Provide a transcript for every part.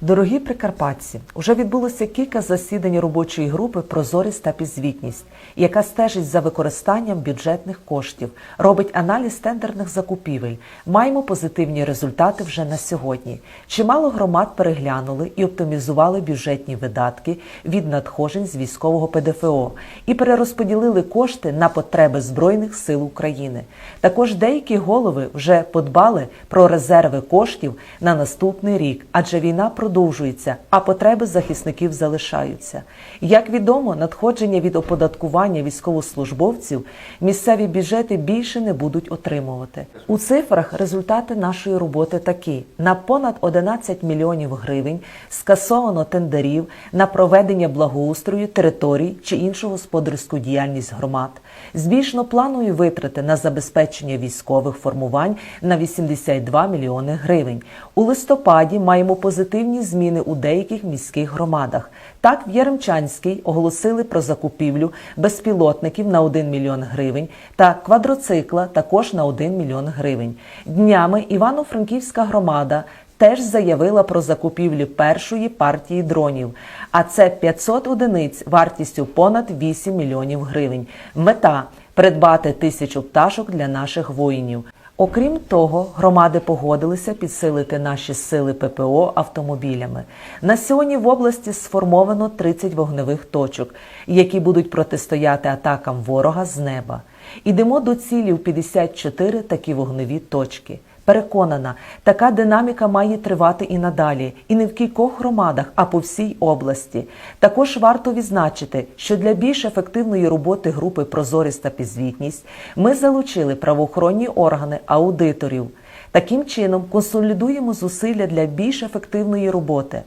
Дорогі прикарпатці, уже відбулося кілька засідань робочої групи Прозорість та підзвітність, яка стежить за використанням бюджетних коштів, робить аналіз тендерних закупівель. Маємо позитивні результати вже на сьогодні. Чимало громад переглянули і оптимізували бюджетні видатки від надходжень з військового ПДФО і перерозподілили кошти на потреби Збройних сил України. Також деякі голови вже подбали про резерви коштів на наступний рік, адже війна продовжується, а потреби захисників залишаються. Як відомо, надходження від оподаткування військовослужбовців місцеві бюджети більше не будуть отримувати. У цифрах результати нашої роботи такі: на понад 11 мільйонів гривень скасовано тендерів на проведення благоустрою територій чи іншу господарську діяльність громад. Збільшено планові витрати на забезпечення військових формувань на 82 мільйони гривень. У листопаді маємо позитивні зміни у деяких міських громадах. Так, в Яремчанській оголосили про закупівлю безпілотників на 1 мільйон гривень та квадроцикла також на 1 мільйон гривень. Днями Івано-Франківська громада теж заявила про закупівлю першої партії дронів, а це 500 одиниць вартістю понад 8 мільйонів гривень. Мета придбати тисячу пташок для наших воїнів. Окрім того, громади погодилися підсилити наші сили ППО автомобілями. На сьогодні в області сформовано 30 вогневих точок, які будуть протистояти атакам ворога з неба. Ідемо до цілі в 54 такі вогневі точки. Переконана, така динаміка має тривати і надалі, і не в кількох громадах, а по всій області. Також варто відзначити, що для більш ефективної роботи групи Прозорість та підзвітність ми залучили правоохоронні органи аудиторів. Таким чином консолідуємо зусилля для більш ефективної роботи.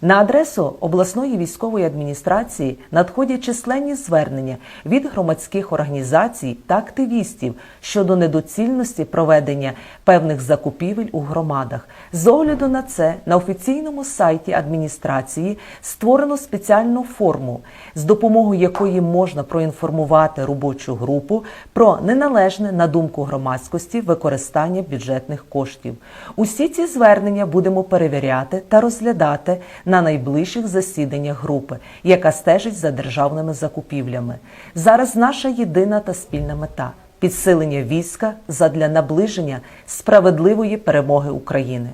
На адресу обласної військової адміністрації надходять численні звернення від громадських організацій та активістів щодо недоцільності проведення певних закупівель у громадах. З огляду на це на офіційному сайті адміністрації створено спеціальну форму, з допомогою якої можна проінформувати робочу групу про неналежне на думку громадськості використання бюджетних коштів. Усі ці звернення будемо перевіряти та розглядати на найближчих засіданнях групи, яка стежить за державними закупівлями. Зараз наша єдина та спільна мета підсилення війська задля наближення справедливої перемоги України.